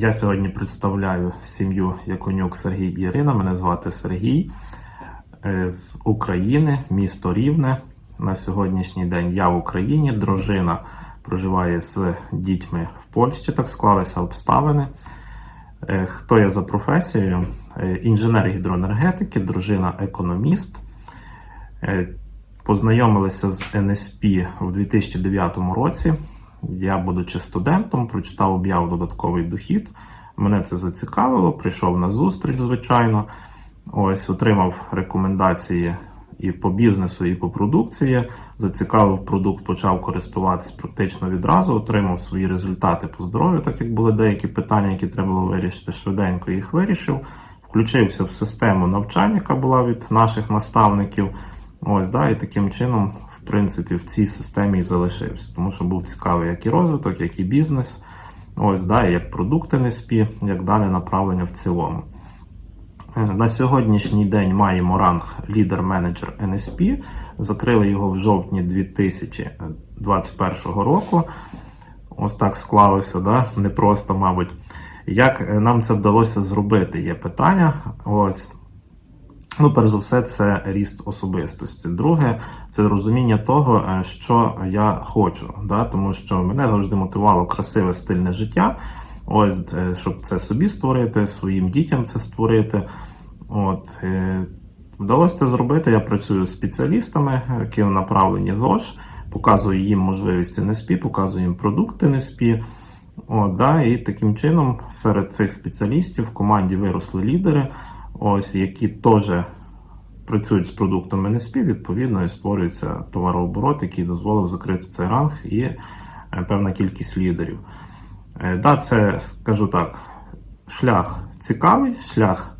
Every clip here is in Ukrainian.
Я сьогодні представляю сім'ю Яконюк Сергій і Ірина. Мене звати Сергій е, з України, місто Рівне. На сьогоднішній день я в Україні. Дружина проживає з дітьми в Польщі. Так склалися обставини. Е, Хто я за професією? Е, Інженер гідроенергетики, дружина економіст. Познайомилися з НСП у 2009 році. Я, будучи студентом, прочитав об'яву додатковий дохід. Мене це зацікавило, прийшов на зустріч, звичайно. Ось отримав рекомендації і по бізнесу, і по продукції. Зацікавив продукт, почав користуватись практично відразу, отримав свої результати по здоров'ю, так як були деякі питання, які треба було вирішити швиденько, їх вирішив. Включився в систему навчання, яка була від наших наставників. Ось, да, і таким чином, принципі, в цій системі і залишився, тому що був цікавий як і розвиток, як і бізнес. Ось, да, як продукти НСП, як дане направлення в цілому. Е, На сьогоднішній день маємо ранг лідер-менеджер НСП. Закрили його в жовтні 2021 року. Ось так склалося, да? непросто, мабуть. Як е, нам це вдалося зробити? Є питання. Ось. Ну, перш за все, це ріст особистості. Друге, це розуміння того, е, що я хочу. Да? Тому що мене завжди мотивувало красиве стильне життя. Ось, е, щоб це собі створити, своїм дітям це створити. От, е, вдалося це зробити. Я працюю з спеціалістами, які направлені ЗОЖ, показую їм можливості НСП, показую їм продукти НСП. От, да, і таким чином серед цих спеціалістів в команді виросли лідери, ось, які теж працюють з продуктом НСП, відповідно, і створюється товарооборот, який дозволив закрити цей ранг і е, певна кількість лідерів. Е, Да, це, скажу так, шлях цікавий, шлях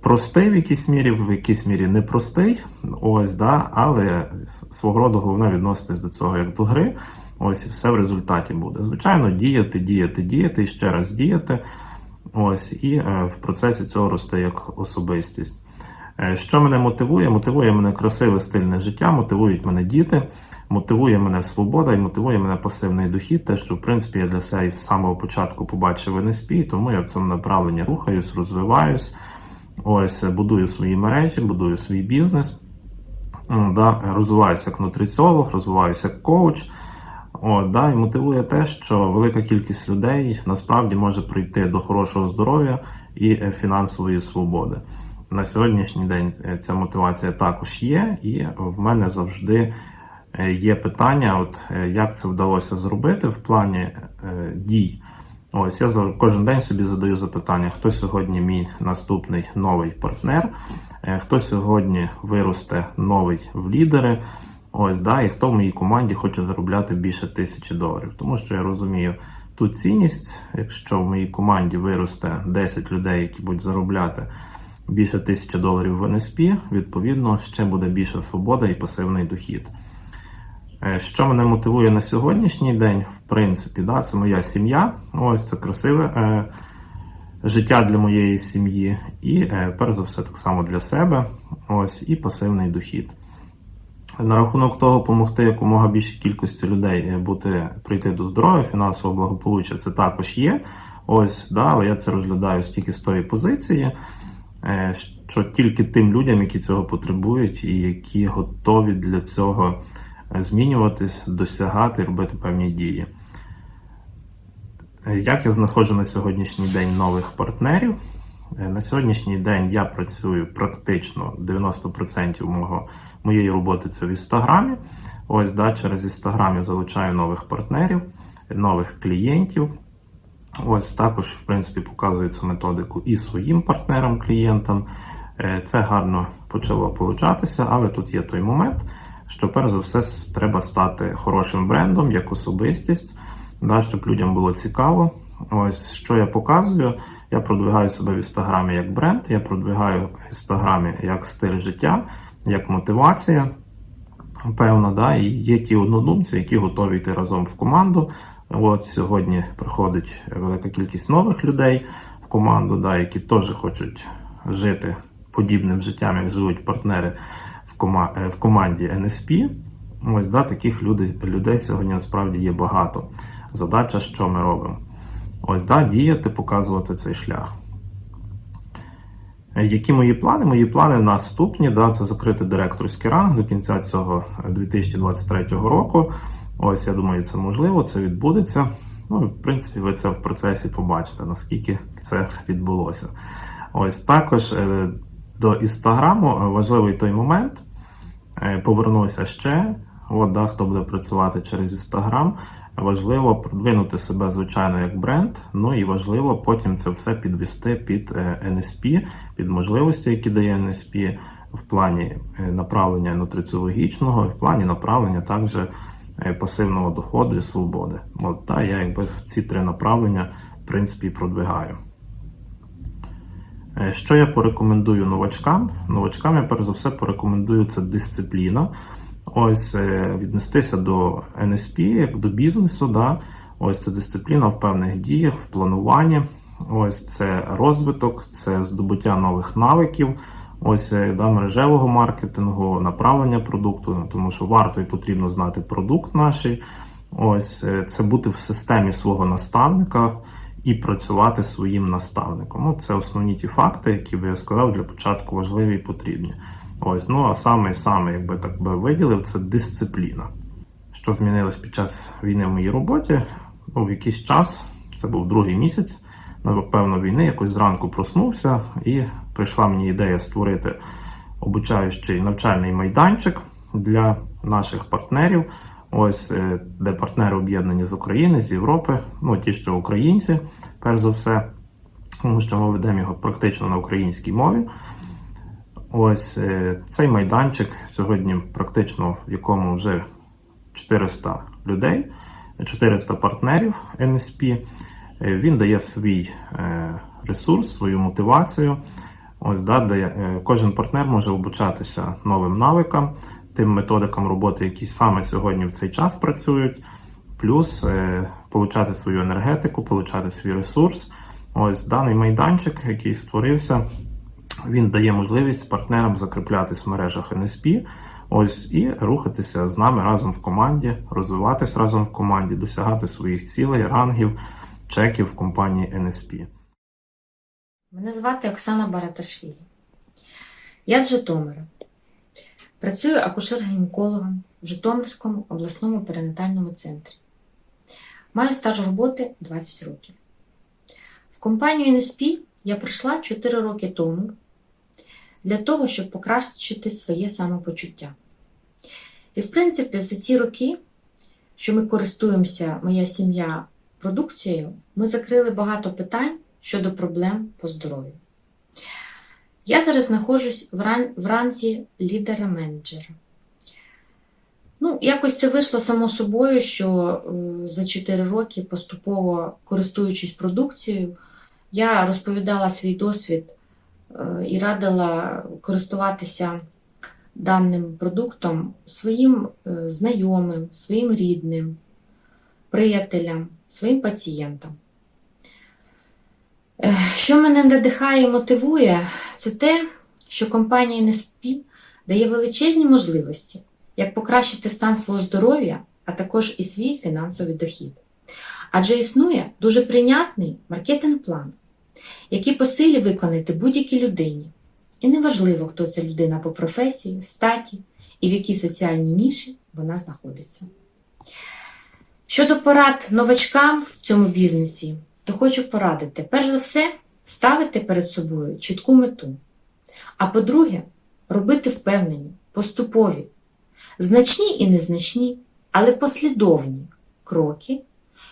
простий в якійсь мірі, в якійсь мірі непростий. Ось, да, але свого роду головне відноситись до цього як до гри. Ось і все в результаті буде. Звичайно, діяти, діяти, діяти і ще раз діяти. Ось, і е, в процесі цього росте як особистість. Е, Що мене мотивує? Мотивує мене красиве стильне життя, мотивують мене діти, мотивує мене свобода і мотивує мене пасивний дохід. Те, що в принципі я для себе із самого початку побачив в НСП, тому я в цьому направленні рухаюсь, розвиваюсь. Ось будую свої мережі, будую свій бізнес. Да, розвиваюся як нутриціолог, розвиваюся як коуч. О, да, і мотивує те, що велика кількість людей насправді може прийти до хорошого здоров'я і е, фінансової свободи. На сьогоднішній день е, ця мотивація також є, і в мене завжди е, є питання, от як це вдалося зробити в плані дій. Ось я за- кожен день собі задаю запитання, хто сьогодні мій наступний новий партнер, хто сьогодні виросте новий в лідери. Ось, да, і хто в моїй команді хоче заробляти більше тисячі доларів. Тому що я розумію ту цінність, якщо в моїй команді виросте 10 людей, які будуть заробляти більше тисячі доларів в НСП, відповідно, ще буде більша свобода і пасивний дохід. Е, Що мене мотивує на сьогоднішній день, в принципі, да, це моя сім'я. Ось це красиве е, життя для моєї сім'ї, і е, перш за все, так само для себе. Ось і пасивний дохід. На рахунок того, допомогти якомога більшій кількості людей е, бути прийти до здоров'я, фінансового благополуччя, це також є. Ось, да, але я це розглядаю тільки з тої позиції, е, що тільки тим людям, які цього потребують, і які готові для цього е, змінюватись, досягати, робити певні дії. Як я знаходжу на сьогоднішній день нових партнерів? На сьогоднішній день я працюю практично 90% мого, моєї роботи це в інстаграмі. Ось да, через інстаграм я залучаю нових партнерів, нових клієнтів. Ось також, в принципі, показую цю методику і своїм партнерам, клієнтам. Е, Це гарно почало получатися, але тут є той момент, що перш за все треба стати хорошим брендом як особистість, да, щоб людям було цікаво. Ось що я показую. Я продвигаю себе в інстаграмі як бренд, я продвигаю в інстаграмі як стиль життя, як мотивація. Певна, да, і є ті однодумці, які готові йти разом в команду. От сьогодні приходить велика кількість нових людей в команду, да, які теж хочуть жити подібним життям, як живуть партнери в, кома- е, в команді NSP. Ось да, таких людей, людей сьогодні насправді є багато. Задача, що ми робимо. Ось, да, діяти, показувати цей шлях. Е, Які мої плани? Мої плани наступні. Да, це закрити директорський ранг до кінця цього 2023 року. Ось, я думаю, це можливо, це відбудеться. Ну, в принципі, ви це в процесі побачите, наскільки це відбулося. Ось також е, до інстаграму е, важливий той момент. Е, Повернуся ще. От, да, хто буде працювати через інстаграм. Важливо продвинути себе, звичайно, як бренд. Ну і важливо потім це все підвести під е, NSP, під можливості, які дає NSP в плані е, направлення нутриціологічного, в плані направлення також е, пасивного доходу і свободи. От та я якби ці три направлення в принципі продвигаю. Що я порекомендую новачкам? Новачкам я перш за все порекомендую це дисципліна. Ось е, віднестися до NSP як до бізнесу. Да? Ось це дисципліна в певних діях, в плануванні. Ось це розвиток, це здобуття нових навиків. Ось е, да, мережевого маркетингу, направлення продукту, тому що варто і потрібно знати продукт наш. Ось е, це бути в системі свого наставника і працювати своїм наставником. Ну, це основні ті факти, які би я сказав для початку важливі і потрібні. Ось, ну а саме саме, якби так би виділив, це дисципліна. Що змінилось під час війни в моїй роботі? Ну, в якийсь час, це був другий місяць, напевно, війни, якось зранку проснувся, і прийшла мені ідея створити обучаючий навчальний майданчик для наших партнерів. Ось е, де партнери об'єднані з України, з Європи, ну ті, що українці, перш за все, тому що ми ведемо його практично на українській мові. Ось е, цей майданчик сьогодні практично в якому вже 400 людей, 400 партнерів NSP. Е, Він дає свій е, ресурс, свою мотивацію. Ось да, де кожен партнер може обучатися новим навикам, тим методикам роботи, які саме сьогодні в цей час працюють, плюс получати свою енергетику, получати свій ресурс. Ось даний майданчик, який створився, він дає можливість партнерам закріплятись в мережах NSP, ось і рухатися з нами разом в команді, розвиватись разом в команді, досягати своїх цілей, рангів, чеків в компанії NSP. Мене звати Оксана Бараташвілі. Я з Житомира. Працюю акушер-гінекологом в Житомирському обласному перинатальному центрі. Маю стаж роботи 20 років. В компанію NSP я прийшла 4 роки тому для того, щоб покращити своє самопочуття. І, в принципі, за ці роки, що ми користуємося, моя сім'я продукцією, ми закрили багато питань щодо проблем по здоров'ю. Я зараз знаходжусь в, ран... в ранзі лідера-менеджера. Ну, якось це вийшло само собою, що е, за 4 роки, поступово користуючись продукцією, я розповідала свій досвід і радила користуватися даним продуктом своїм е, знайомим, своїм рідним, приятелям, своїм пацієнтам. Е, Що мене надихає і мотивує, це те, що компанія NSP дає величезні можливості, як покращити стан свого здоров'я, а також і свій фінансовий дохід. Адже існує дуже прийнятний маркетинг-план, який по силі виконати будь-якій людині. І неважливо, хто ця людина по професії, статі і в якій соціальній ніші вона знаходиться. Щодо порад новачкам в цьому бізнесі, то хочу порадити, перш за все, ставити перед собою чітку мету. А по-друге, робити впевнені, поступові, значні і незначні, але послідовні кроки,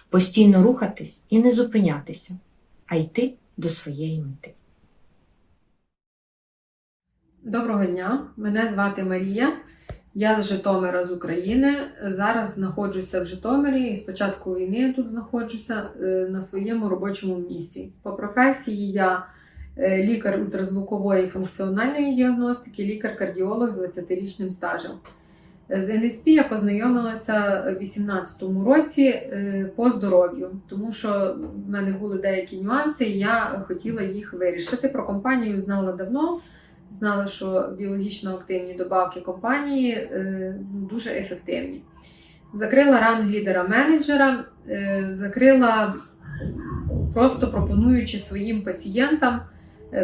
постійно рухатись і не зупинятися, а йти до своєї мети. Доброго дня, мене звати Марія. Я з Житомира з України. Зараз знаходжуся в Житомирі і з початку війни я тут знаходжуся е, на своєму робочому місці. По професії я е, лікар ультразвукової функціональної діагностики, лікар-кардіолог з 20-річним стажем. З НСП я познайомилася у 2018 році е, по здоров'ю, тому що в мене були деякі нюанси, і я хотіла їх вирішити. Про компанію знала давно. Знала, що біологічно активні добавки компанії е, дуже ефективні. Закрила ранг лідера менеджера, е, закрила просто пропонуючи своїм пацієнтам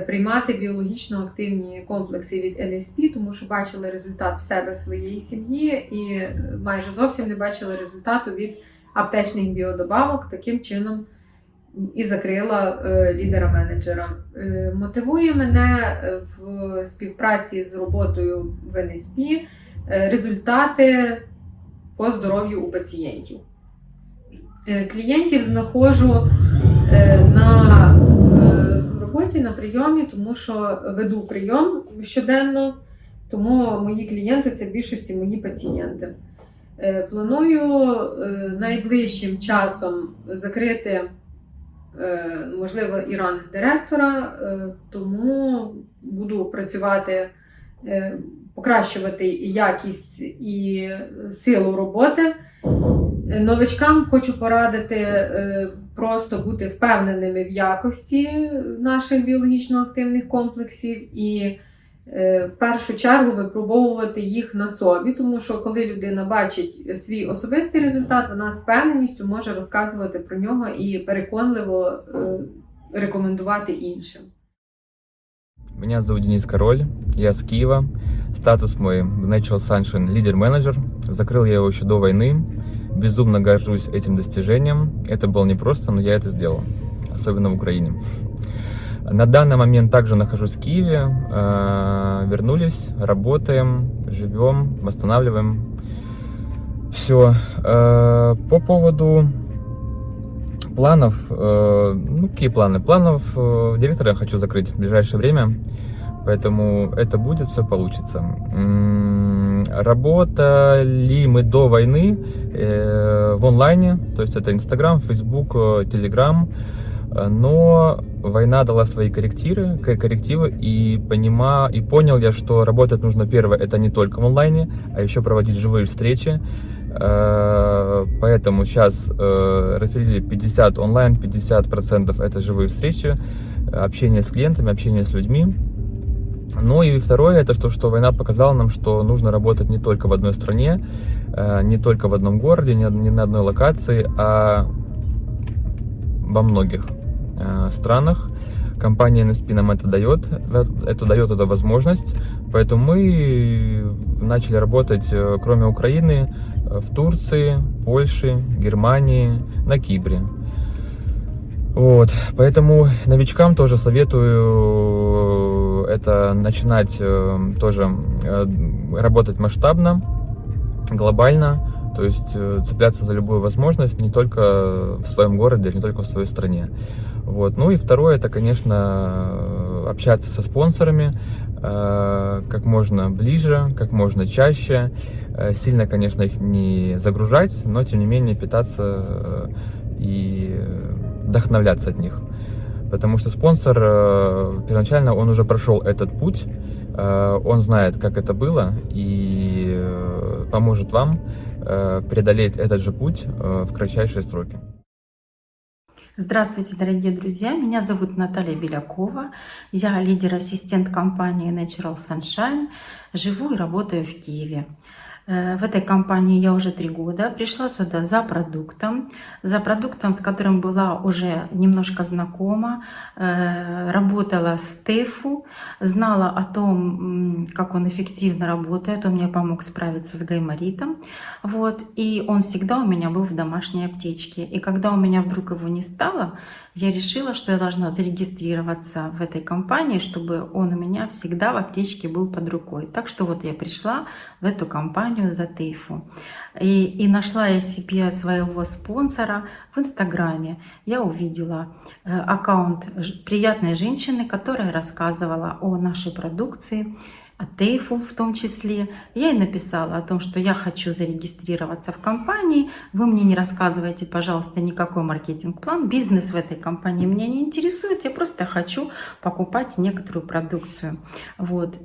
приймати біологічно активні комплекси від NSP, тому що бачили результат в себе в своїй сім'ї і е, майже зовсім не бачили результату від аптечних біодобавок. Таким чином і закрила е, лідера-менеджера. Е, мотивує мене е, в співпраці з роботою в НСП е, результати по здоров'ю у пацієнтів. Е, Клієнтів знаходжу е, на е, роботі, на прийомі, тому що веду прийом щоденно, тому мої клієнти це в більшості мої пацієнти. Е, Планую е, найближчим часом закрити, е, можливо, і ранг директора, тому буду працювати, покращувати якість і силу роботи. Новичкам хочу порадити просто бути впевненими в якості наших біологічно активних комплексів і е, в першу чергу випробовувати їх на собі, тому що коли людина бачить свій особистий результат, вона з впевненістю може розказувати про нього і переконливо е, рекомендувати іншим. Меня зовут Денис Король, я с Киева. Статус мой Natural Sunshine лидер-менеджер. Закрыл я его еще до войны. Безумно горжусь этим достижением. Это было непросто, но я это сделал. Особенно в Украине. На данный момент также нахожусь в Киеве. Э, Вернулись, работаем, живем, восстанавливаем. Все. По поводу планов, э, ну какие планы? Планов э, директора я хочу закрыть в ближайшее время, поэтому это будет, все получится. Работали мы до войны э, в онлайне, то есть это Инстаграм, Фейсбук, э, Телеграм, но война дала свои корректиры, к- коррективы, и, понима, и понял я, что работать нужно первое, это не только в онлайне, а еще проводить живые встречи, Э, Поэтому сейчас распределили 50 онлайн, 50% это живые встречи, общение с клиентами, общение с людьми. Ну и второе, это то, что война показала нам, что нужно работать не только в одной стране, э, не только в одном городе, не на одной локации, а во многих э, странах. Компания NSP нам это дает, это дает эту возможность, поэтому мы начали работать, э, кроме Украины, э, в Турции, Польше, Германии, на Кипре. Вот, поэтому новичкам тоже советую это начинать э, тоже э, работать масштабно, глобально, то есть э, цепляться за любую возможность не только в своем городе, не только в своей стране. Вот. Ну и второе, это, конечно, общаться со спонсорами как можно ближе, как можно чаще. Сильно, конечно, их не загружать, но тем не менее питаться и вдохновляться от них. Потому что спонсор э, первоначально он уже прошел этот путь, э, он знает, как это было, и э, поможет вам преодолеть этот же путь в кратчайшие сроки. Здравствуйте, дорогие друзья! Меня зовут Наталья Белякова. Я лидер-ассистент компании Natural Sunshine. Живу и работаю в Киеве. Э, В этой компании я уже три года. Пришла сюда за продуктом, за продуктом, с которым была уже немножко знакома. Э, Работала с ТЭФу, знала о том, как он эффективно работает. Он мне помог справиться с гайморитом. Вот, и он всегда у меня был в домашней аптечке. И когда у меня вдруг его не стало, я решила, что я должна зарегистрироваться в этой компании, чтобы он у меня всегда в аптечке был под рукой. Так что вот я пришла в эту компанию за Тейфу. И, и нашла я себе своего спонсора в Инстаграме. Я увидела э, аккаунт приятной женщины, которая рассказывала о нашей продукции, о Тейфу в том числе. Я ей написала о том, что я хочу зарегистрироваться в компании. Вы мне не рассказывайте, пожалуйста, никакой маркетинг-план. Бизнес в этой компании меня не интересует. Я просто хочу покупать некоторую продукцию. Вот.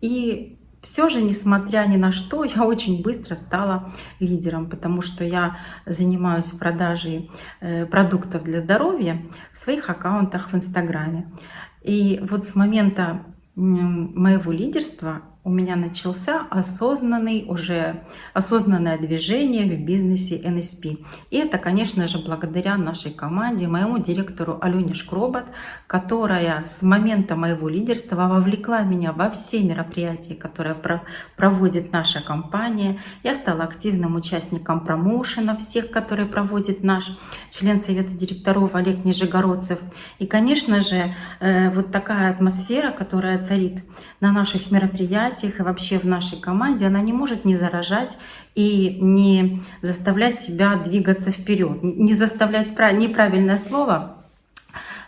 И все же, несмотря ни на что, я очень быстро стала лидером, потому что я занимаюсь продажей э, продуктов для здоровья в своих аккаунтах в Инстаграме. И вот с момента моего лидерства у меня начался осознанный уже осознанное движение в бизнесе NSP. И это, конечно же, благодаря нашей команде, моему директору Алене Шкробот, которая с момента моего лидерства вовлекла меня во все мероприятия, которые про- проводит наша компания. Я стала активным участником промоушена всех, которые проводит наш член совета директоров Олег Нижегородцев. И, конечно же, э, вот такая атмосфера, которая царит на наших мероприятиях и вообще в нашей команде, она не может не заражать и не заставлять тебя двигаться вперед, не заставлять пра- неправильное слово,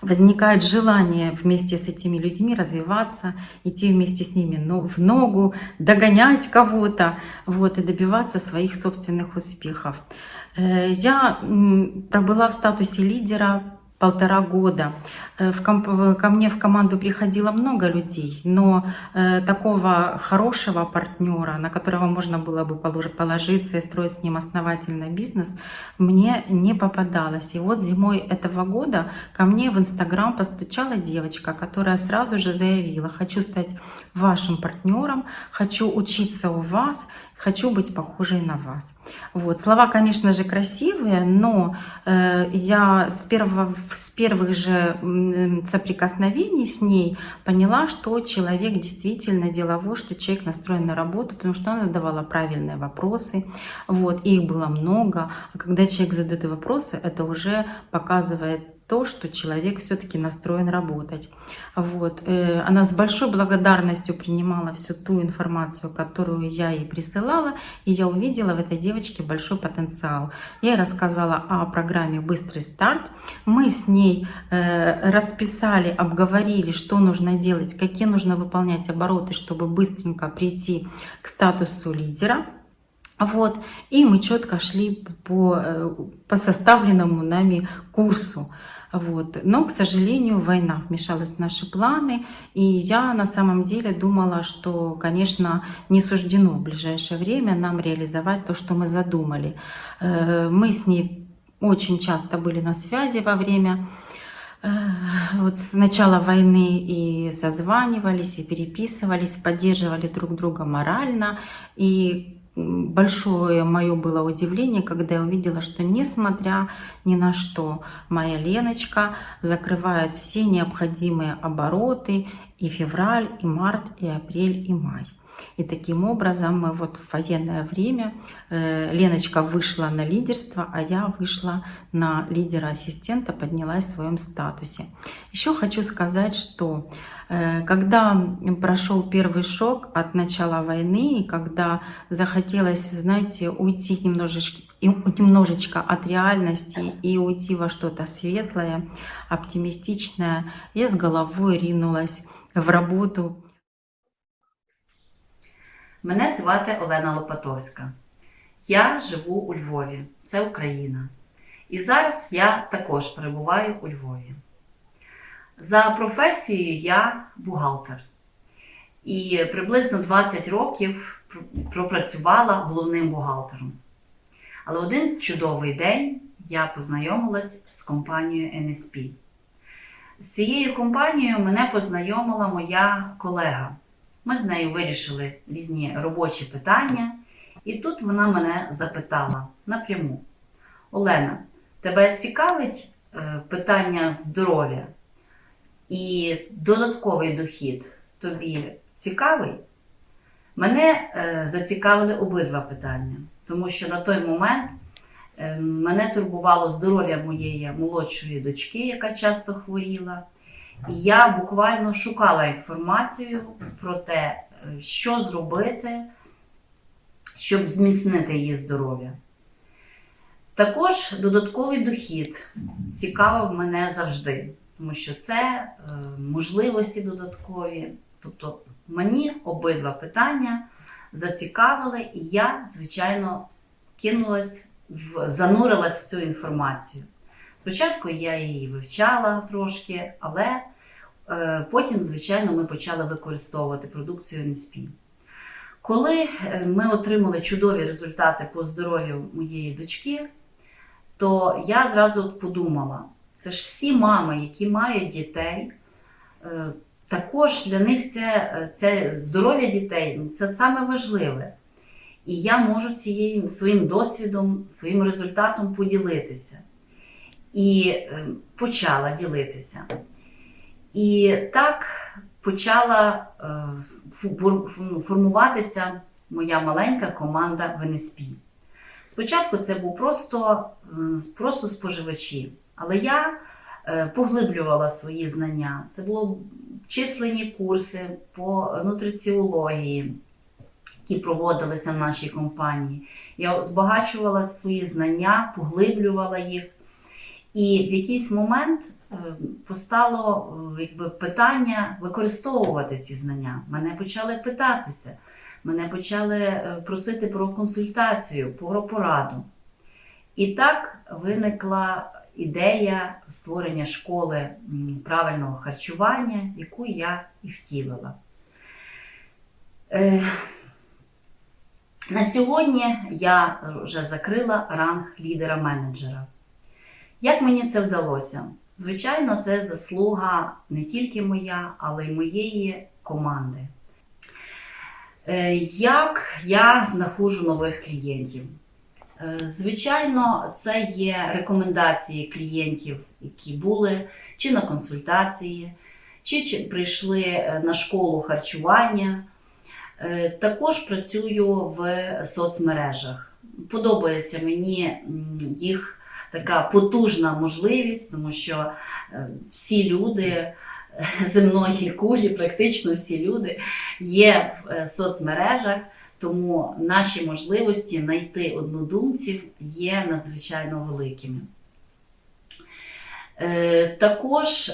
возникает желание вместе с этими людьми развиваться, идти вместе с ними в ногу, догонять кого-то, вот, и добиваться своих собственных успехов. Э, Я пробыла в статусе лидера полтора года. Э, В ко мне в команду приходило много людей, но э, такого хорошего партнера, на которого можно было бы полож- положиться и строить с ним основательный бизнес, мне не попадалось. И вот зимой этого года ко мне в Инстаграм постучала девочка, которая сразу же заявила, хочу стать вашим партнером, хочу учиться у вас, хочу быть похожей на вас. Вот. Слова, конечно же, красивые, но э, я с, первого, с первых же соприкосновений с ней поняла, что человек действительно деловой, что человек настроен на работу, потому что она задавала правильные вопросы, вот, и их было много. А когда человек задает вопросы, это уже показывает то, что человек все-таки настроен работать. Вот. э, Она с большой благодарностью принимала всю ту информацию, которую я ей присылала, и я увидела в этой девочке большой потенциал. Я ей рассказала о программе «Быстрый старт». Мы с ней э, расписали, обговорили, что нужно делать, какие нужно выполнять обороты, чтобы быстренько прийти к статусу лидера. Вот. И мы четко шли по, э, по составленному нами курсу. Вот. Но, к сожалению, война вмешалась в наши планы, и я на самом деле думала, что, конечно, не суждено в ближайшее время нам реализовать то, что мы задумали. Э, Мы с ней очень часто были на связи во время э, вот с начала войны и созванивались, и переписывались, поддерживали друг друга морально. И большое мое было удивление, когда я увидела, что несмотря ни на что, моя Леночка закрывает все необходимые обороты и февраль, и март, и апрель, и май. И таким образом мы вот в военное время э, Леночка вышла на лидерство, а я вышла на лидера-ассистента, поднялась в своем статусе. Еще хочу сказать, что э, когда прошел первый шок от начала войны, и когда захотелось, знаете, уйти немножечко, немножечко от реальности и уйти во что-то светлое, оптимистичное, я с головой ринулась в работу Мене звати Олена Лопатовська. Я живу у Львові, це Україна. І зараз я також перебуваю у Львові. За професією я бухгалтер. І приблизно 20 років пропрацювала головним бухгалтером. Але один чудовий день я познайомилась з компанією NSP. З цією компанією мене познайомила моя колега. Ми з нею вирішили різні робочі питання, і тут вона мене запитала напряму: Олена, тебе цікавить е, питання здоров'я і додатковий дохід тобі цікавий? Мене е, зацікавили обидва питання, тому що на той момент е, мене турбувало здоров'я моєї молодшої дочки, яка часто хворіла. Я буквально шукала інформацію про те, е, що зробити, щоб зміцнити її здоров'я. Також додатковий дохід цікавив мене завжди, тому що це е, можливості додаткові. Тобто мені обидва питання зацікавили, і я, звичайно, кинулась в занурилась в цю інформацію. Спочатку я її вивчала трошки, але е, потім, звичайно, ми почали використовувати продукцію NSP. Коли е, ми отримали чудові результати по здоров'ю моєї дочки, то я зразу подумала: це ж всі мами, які мають дітей, е, також для них це, це здоров'я дітей ну, це саме важливе. І я можу цією своїм досвідом, своїм результатом поділитися. І почала ділитися. І так почала е, фу- формуватися моя маленька команда в НСП. Спочатку це був просто, е, просто споживачі, але я е, поглиблювала свої знання. Це були численні курси по нутриціології, які проводилися в нашій компанії. Я збагачувала свої знання, поглиблювала їх. І в якийсь момент е, постало е, якби, питання використовувати ці знання. Мене почали питатися, мене почали е, просити про консультацію, про пораду. І так виникла ідея створення школи правильного харчування, яку я і втілила. На сьогодні я вже закрила ранг лідера-менеджера. Як мені це вдалося? Звичайно, це заслуга не тільки моя, але й моєї команди. Е, Як я знаходжу нових клієнтів? Е, Звичайно, це є рекомендації клієнтів, які були чи на консультації, чи, прийшли е, на школу харчування. Також працюю в соцмережах. Подобається мені їх така потужна можливість, тому що е, всі люди е, земної кулі, практично всі люди є в е, соцмережах, тому наші можливості знайти однодумців є надзвичайно великими. Також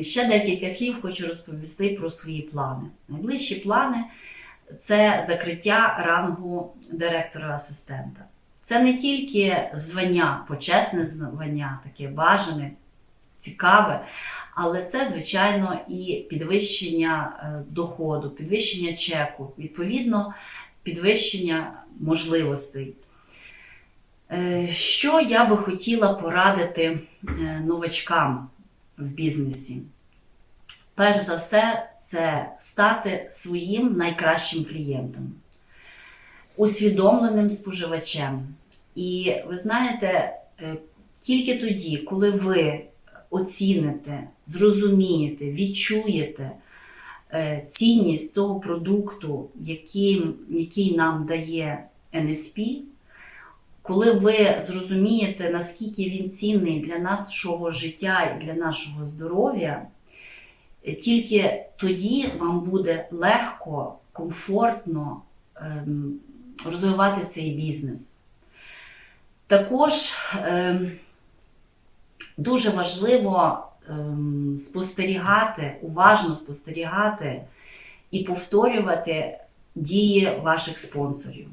ще декілька слів хочу розповісти про свої плани. Найближчі плани це закриття рангу директора-асистента. Це не тільки звання, почесне звання, таке бажане, цікаве, але це, звичайно, і підвищення е, доходу, підвищення чеку, відповідно, підвищення можливостей. Е, Що я би хотіла порадити е, новачкам в бізнесі? Перш за все, це стати своїм найкращим клієнтом усвідомленим споживачем. І ви знаєте, е, тільки тоді, коли ви оціните, зрозумієте, відчуєте е, цінність того продукту, який, який нам дає НСП, коли ви зрозумієте, наскільки він цінний для нашого життя і для нашого здоров'я, е, тільки тоді вам буде легко, комфортно ем, розвивати цей бізнес. Також ем, дуже важливо ем, спостерігати, уважно спостерігати і повторювати дії ваших спонсорів.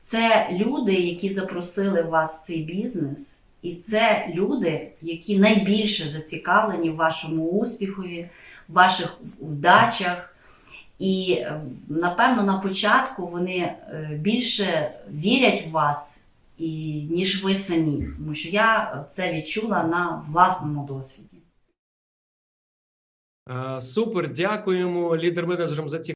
Це люди, які запросили вас в цей бізнес, і це люди, які найбільше зацікавлені в вашому успіхові, в ваших вдачах. І е, напевно на початку вони е, більше вірять в вас, і, ніж ви самі, тому що я це відчула на власному досвіді. Е, Супер, дякуємо лідер-менеджерам за ці